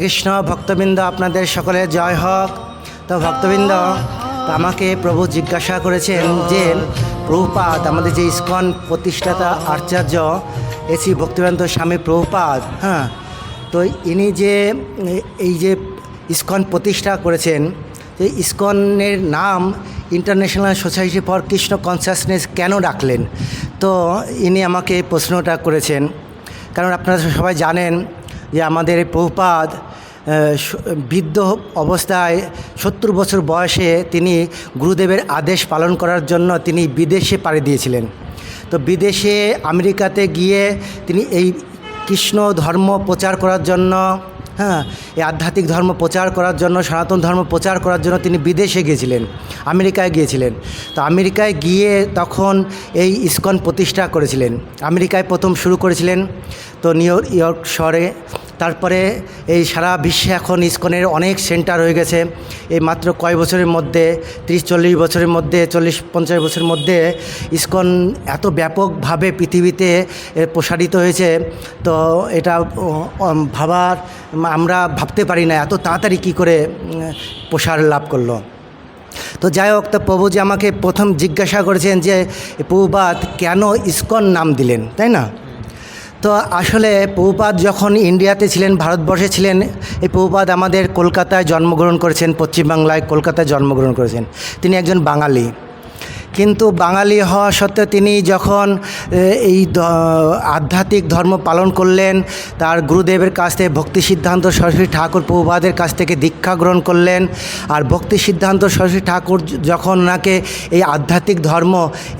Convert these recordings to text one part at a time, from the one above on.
কৃষ্ণ ভক্তবৃন্দ, আপনাদের সকলে জয় হোক। তো ভক্তবৃন্দ আমাকে প্রভু জিজ্ঞাসা করেছেন যে, প্রভুপাদ, আমাদের যে ইস্কন প্রতিষ্ঠাতা আচার্য, এসি ভক্তিবেন্দ্র স্বামী প্রভুপাদ হ্যাঁ তো ইনি যে, এই যে ইস্কন প্রতিষ্ঠা করেছেন এই ইস্কনের নাম international society for Krishna consciousness কেন রাখলেন তো ইনি আমাকে প্রশ্নটা করেছেন। কারণ আপনারা সবাই জানেন যে আমাদের স- বৃদ্ধ অবস্থায় সত্তর বছর বয়সে তিনি গুরুদেবের আদেশ পালন করার জন্য তিনি বিদেশে পাড়ি দিয়েছিলেন। তো বিদেশে আমেরিকাতে গিয়ে তিনি এই কৃষ্ণ ধর্ম প্রচার করার জন্য হ্যাঁ এই আধ্যাত্মিক ধর্ম প্রচার করার জন্য, সনাতন ধর্ম প্রচার করার জন্য তিনি বিদেশে গিয়েছিলেন, আমেরিকায় গিয়েছিলেন। তো আমেরিকায় গিয়ে তখন এই ইস্কন প্রতিষ্ঠা করেছিলেন। আমেরিকায় প্রথম শুরু করেছিলেন তো নিউ ইয়র্ক শহরে তারপরে এই সারা বিশ্বে এখন ইস্কনের অনেক সেন্টার হয়ে গেছে। এই মাত্র কয় বছরের মধ্যে, তিরিশ চল্লিশ বছরের মধ্যে, চল্লিশ পঞ্চাশ বছরের মধ্যে ইস্কন এত ব্যাপকভাবে পৃথিবীতে প্রসারিত হয়েছে। তো এটা ভাবার, আমরা ভাবতে পারি না এত তাড়াতাড়ি কী করে প্রসার লাভ করল। তো যাই হোক, তো প্রভুজি আমাকে প্রথম জিজ্ঞাসা করেছেন যে প্রভুপাত কেন ইস্কন নাম দিলেন? তাই না? তো আসলে পৌপাদ যখন ইন্ডিয়াতে ছিলেন, ভারতবর্ষে ছিলেন, এই পৌপাদ আমাদের কলকাতায় জন্মগ্রহণ করেছেন, পশ্চিমবাংলায় কলকাতায় জন্মগ্রহণ করেছেন। তিনি একজন বাঙালি। কিন্তু বাঙালি হওয়া সত্ত্বেও তিনি যখন এই আধ্যাত্মিক ধর্ম পালন করলেন, তার গুরুদেবের কাছ থেকে ভক্তি সিদ্ধান্ত সরস্বতী ঠাকুর প্রভুপাদের কাছ থেকে দীক্ষা গ্রহণ করলেন। আর ভক্তি সিদ্ধান্ত সরস্বতী ঠাকুর যখন ওনাকে এই আধ্যাত্মিক ধর্ম,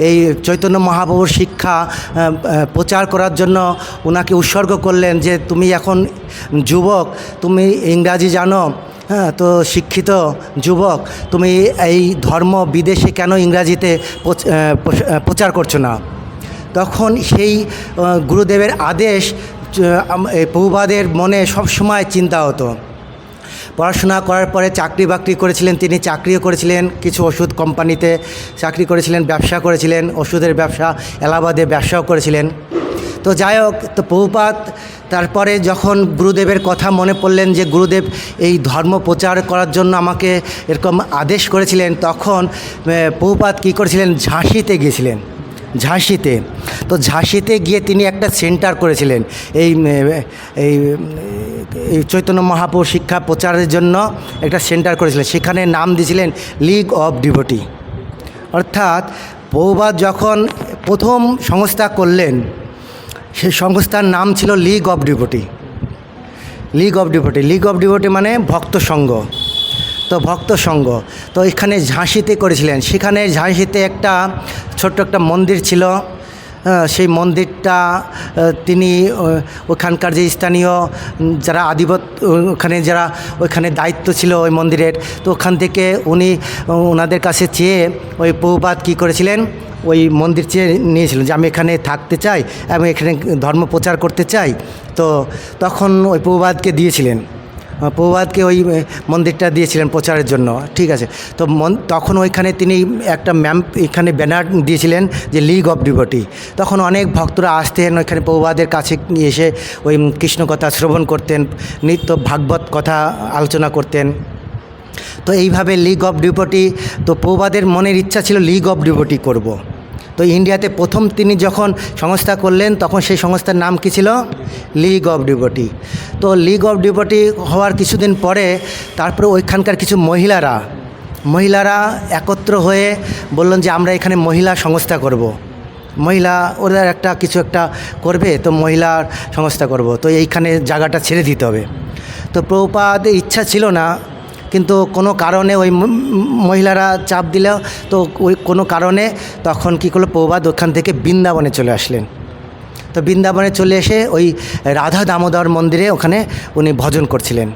এই চৈতন্য মহাপ্রভুর শিক্ষা প্রচার করার জন্য ওনাকে উৎসর্গ করলেন যে, তুমি এখন যুবক, তুমি ইংরাজি জানো হ্যাঁ তো শিক্ষিত যুবক, তুমি এই ধর্ম বিদেশে কেন ইংরাজিতে প্রচার করছ না? তখন সেই গুরুদেবের আদেশ প্রভুবাদের মনে সবসময় চিন্তা হতো। পড়াশোনা করার পরে চাকরি বাকরি করেছিলেন, তিনি চাকরিও করেছিলেন, কিছু ওষুধ কোম্পানিতে চাকরি করেছিলেন, ব্যবসা করেছিলেন, ওষুধের ব্যবসা, এলাহাবাদে ব্যবসাও করেছিলেন। তো যাই হোক, তো প্রভুপাত তারপরে যখন গুরুদেবের কথা মনে পড়লেন যে গুরুদেব এই ধর্ম প্রচার করার জন্য আমাকে এরকম আদেশ করেছিলেন, তখন প্রভুপাত কী করেছিলেন? ঝাঁসিতে গিয়েছিলেন। ঝাঁসিতে। তো ঝাঁসিতে গিয়ে তিনি একটা সেন্টার করেছিলেন। এই এই এই চৈতন্য মহাপুর শিক্ষা প্রচারের জন্য একটা সেন্টার করেছিলেন। সেখানে নাম দিয়েছিলেন লিগ অফ ডিভোটি। অর্থাৎ বহুবাদ যখন প্রথম সংস্থা করলেন সেই সংস্থার নাম ছিল league of devotee league of devotee league of devotee মানে ভক্ত সংঘ তো ভক্ত সংঘ তো এখানে ঝাঁসিতে করেছিলেন। সেখানে ঝাঁসিতে একটা ছোট্ট একটা মন্দির ছিল। সেই মন্দিরটা তিনি ওখানকার যে স্থানীয় যারা আদিবত ওখানে যারা ওইখানে দায়িত্ব ছিল ওই মন্দিরের, তো ওখান থেকে উনি ওনাদের কাছে চেয়ে ওই প্রভুপাত কী করেছিলেন, ওই মন্দির চেয়ে নিয়েছিলেন যে আমি এখানে থাকতে চাই এবং এখানে ধর্ম প্রচার করতে চাই। তো তখন ওই প্রভুবাদকে দিয়েছিলেন। আহ, প্রভুবাদকে ওই মন্দিরটা দিয়েছিলেন প্রচারের জন্য ঠিক আছে? তো মন- তখন ওইখানে তিনি একটা ম্যাম এখানে ব্যানার দিয়েছিলেন যে লিগ অফ ডিভোটি তখন অনেক ভক্তরা আসতেন ওইখানে প্রভুবাদের কাছে এসে ওই কৃষ্ণ কথা শ্রবণ করতেন নিত্য ভাগবত কথা আলোচনা করতেন। তো এইভাবে লিগ অফ ডিভোটি তো প্রবাদের মনের ইচ্ছা ছিল লিগ অফ ডিভোটি করব। তো ইন্ডিয়াতে প্রথম তিনি যখন সংস্থা করলেন, তখন সেই সংস্থার নাম কী ছিল? লিগ অফ ডিভোটি তো লিগ অফ ডিভোটি হওয়ার কিছুদিন পরে তারপরে ওইখানকার কিছু মহিলারা মহিলারা একত্র হয়ে বললেন যে, আমরা এখানে মহিলা সংস্থা করব। মহিলা, ওরা একটা কিছু একটা করবে, তো মহিলার সংস্থা করব। তো এইখানে জায়গাটা ছেড়ে দিতে হবে। তো প্রভুপাদের ইচ্ছা ছিল না কিন্তু কোনো কারণে ওই মহিলারা চাপ দিল তো ওই কোনো কারণে তখন কী করল প্রভুপাদ ওখান থেকে বৃন্দাবনে চলে আসলেন। তো বৃন্দাবনে চলে এসে ওই রাধা দামোদর মন্দিরে ওখানে উনি ভজন করছিলেন।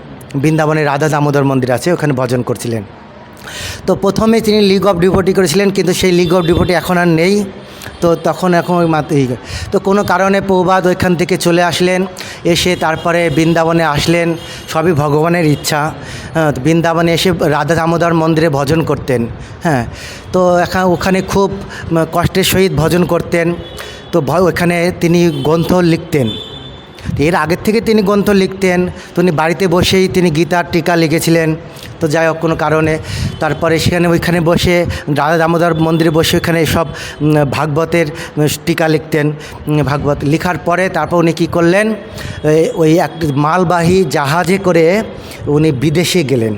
বৃন্দাবনে রাধা দামোদর মন্দির আছে, ওখানে ভজন করছিলেন। তো প্রথমে তিনি লিগ অফ ডিভোটি করেছিলেন, কিন্তু সেই লিগ অফ ডিভোটি এখন আর নেই। তো তখন এখন ওই মাত্র তো কোনো কারণে প্রবাদ ওইখান থেকে চলে আসলেন, এসে তারপরে বৃন্দাবনে আসলেন, সবই ভগবানের ইচ্ছা। বৃন্দাবনে এসে রাধা দামোদর মন্দিরে ভজন করতেন হ্যাঁ। তো এখন ওখানে খুব কষ্টের সহিত ভজন করতেন। তো ওখানে তিনি গ্রন্থ লিখতেন। এর আগের থেকে তিনি গ্রন্থ লিখতেন তিনি বাড়িতে বসেই তিনি গীতার টিকা লিখেছিলেন। তো যাই হোক, কোনো কারণে তারপরে সেখানে ওইখানে বসে, রাধা দামোদর মন্দিরে বসে ওইখানে সব ভাগবতের টিকা লিখতেন। ভাগবত লেখার পরে তারপর উনি কী করলেন ওই এক মালবাহী জাহাজে করে উনি বিদেশে গেলেন।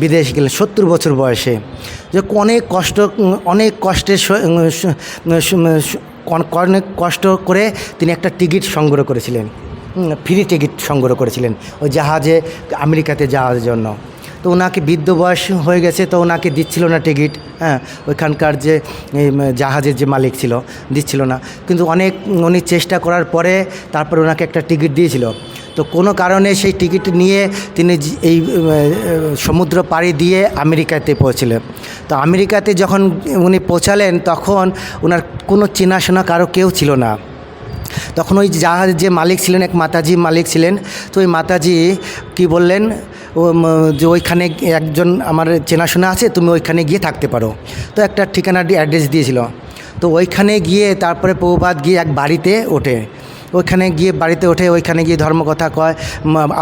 বিদেশ গেলেন, সত্তর বছর বয়সে। যে অনেক কষ্ট অনেক কষ্টের অনেক কষ্ট করে তিনি একটা টিকিট সংগ্রহ করেছিলেন। ফ্রি টিকিট সংগ্রহ করেছিলেন ওই জাহাজে আমেরিকাতে যাওয়ার জন্য। তো ওনাকে বৃদ্ধ বয়স হয়ে গেছে, তো ওনাকে দিচ্ছিল না টিকিট হ্যাঁ ওইখানকার যে জাহাজের যে মালিক ছিল, দিচ্ছিল না। কিন্তু অনেক, উনি চেষ্টা করার পরে তারপর ওনাকে একটা টিকিট দিয়েছিল। তো কোনো কারণে সেই টিকিট নিয়ে তিনি এই সমুদ্র পাড়ি দিয়ে আমেরিকাতে পৌঁছলেন। তো আমেরিকাতে যখন উনি পৌঁছালেন, তখন ওনার কোনো চেনাশোনা কারও কেউ ছিল না। তখন ওই জাহাজের যে মালিক ছিলেন, এক মাতাজি মালিক ছিলেন, তো ওই মাতাজি কি বললেন যে ওইখানে একজন আমার চেনাশোনা আছে, তুমি ওইখানে গিয়ে থাকতে পারো। তো একটা ঠিকানা অ্যাড্রেস দিয়েছিল। তো ওইখানে গিয়ে তারপরে প্রভুপাত গিয়ে এক বাড়িতে ওঠে। ওইখানে গিয়ে বাড়িতে ওঠে, ওইখানে গিয়ে ধর্মকথা কয়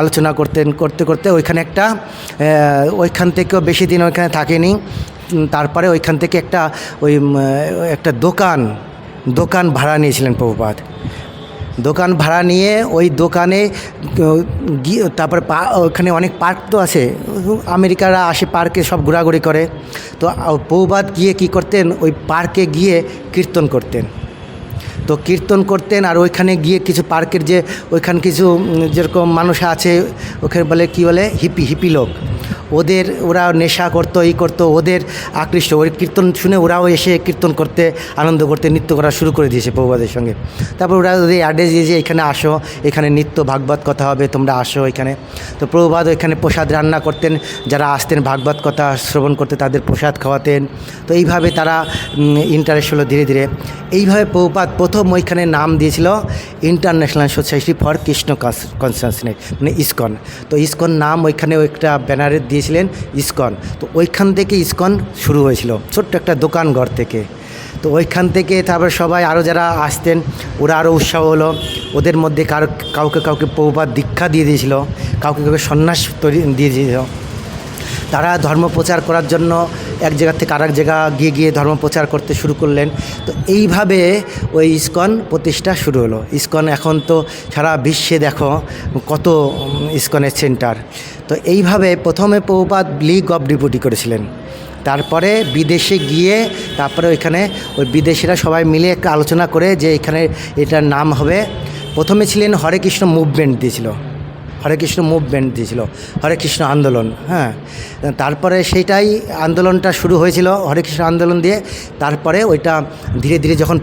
আলোচনা করতেন, করতে করতে ওইখানে একটা ওইখান থেকেও বেশি দিন ওইখানে থাকেনি। তারপরে ওইখান থেকে একটা, ওই একটা দোকান দোকান ভাড়া নিয়েছিলেন প্রভুপাত দোকান ভাড়া নিয়ে ওই দোকানে গিয়ে তারপর ওখানে অনেক পার্ক তো আছে। আমেরিকারা আসে পার্কে সব ঘোরাঘুরি করে। তো পৌবাদ গিয়ে কি করতেন? ওই পার্কে গিয়ে কীর্তন করতেন। তো কীর্তন করতেন আর ওইখানে গিয়ে কিছু পার্কের যে ওইখানে কিছু যেরকম মানুষ আছে ওখানে বলে কি বলে, হিপি হিপি লোক। ওদের ওরা নেশা করতো এই করতো, ওদের আকৃষ্ট। ওই কীর্তন শুনে ওরাও এসে কীর্তন করতে আনন্দ করতে, নৃত্য করা শুরু করে দিয়েছে প্রভুবাদের সঙ্গে। তারপর ওরা ওদের অ্যাড্রেস দিয়ে যে, এখানে আসো, এখানে নৃত্য ভাগবত কথা হবে, তোমরা আসো এখানে। তো প্রভুবাদ ওইখানে প্রসাদ রান্না করতেন, যারা আসতেন ভাগবত কথা শ্রবণ করতে, তাদের প্রসাদ খাওয়াতেন। তো এইভাবে তারা ইন্টারেস্ট হলো ধীরে ধীরে। এইভাবে প্রভুপাত প্রথম ওইখানে নাম দিয়েছিল international society for Krishna consciousness মানে ইসকন। তো ইসকন নাম ওইখানে একটা ব্যানারে দিয়েছিলেন ইসকন। তো ওইখান থেকে ইসকন শুরু হয়েছিল, ছোট্ট একটা দোকান ঘর থেকে। তো ওইখান থেকে তারপর সবাই আরও যারা আসতেন, ওরা আরও উৎসাহ হলো। ওদের মধ্যে কারও, কাউকে কাউকে প্রভুপাত দীক্ষা দিয়ে দিয়েছিল, কাউকে কাউকে সন্ন্যাস তৈরি, দিয়ে দিয়েছিল। তারা ধর্ম প্রচার করার জন্য এক জায়গা থেকে আরেক জায়গা গিয়ে গিয়ে ধর্ম প্রচার করতে শুরু করলেন। তো এইভাবে ওই ইস্কন প্রতিষ্ঠা শুরু হলো। ইস্কন এখন তো সারা বিশ্বে দেখো কত ইস্কনের সেন্টার। তো এইভাবে প্রথমে প্রভুপাত লিগ অফ ডিপুটি করেছিলেন। তারপরে বিদেশে গিয়ে তারপরে ওইখানে ওই বিদেশিরা সবাই মিলে একটা আলোচনা করে যে এখানে এটার নাম হবে। প্রথমে ছিলেন হরে কৃষ্ণ মুভমেন্ট দিয়েছিল। হরে কৃষ্ণ মুভমেন্ট দিয়েছিল, হরে কৃষ্ণ আন্দোলন হ্যাঁ। তারপরে সেইটাই আন্দোলনটা শুরু হয়েছিল, হরে কৃষ্ণ আন্দোলন দিয়ে। তারপরে ওইটা ধীরে ধীরে যখন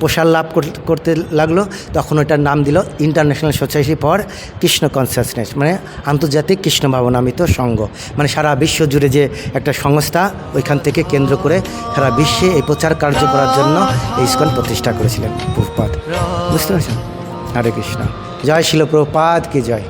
প্রসার লাভ করতে লাগল, তখন ওইটার নাম দিল international society for Krishna consciousness মানে আন্তর্জাতিক কৃষ্ণ ভাবনামিত সংঘ। মানে সারা বিশ্ব জুড়ে যে একটা সংস্থা, ওইখান থেকে কেন্দ্র করে সারা বিশ্বে এই প্রচার কার্য করার জন্য এই ইস্কন প্রতিষ্ঠা করেছিলেন প্রভুপাত বুঝতে পারছেন? হরে কৃষ্ণ। জয় শিল প্রপাত কি জয়।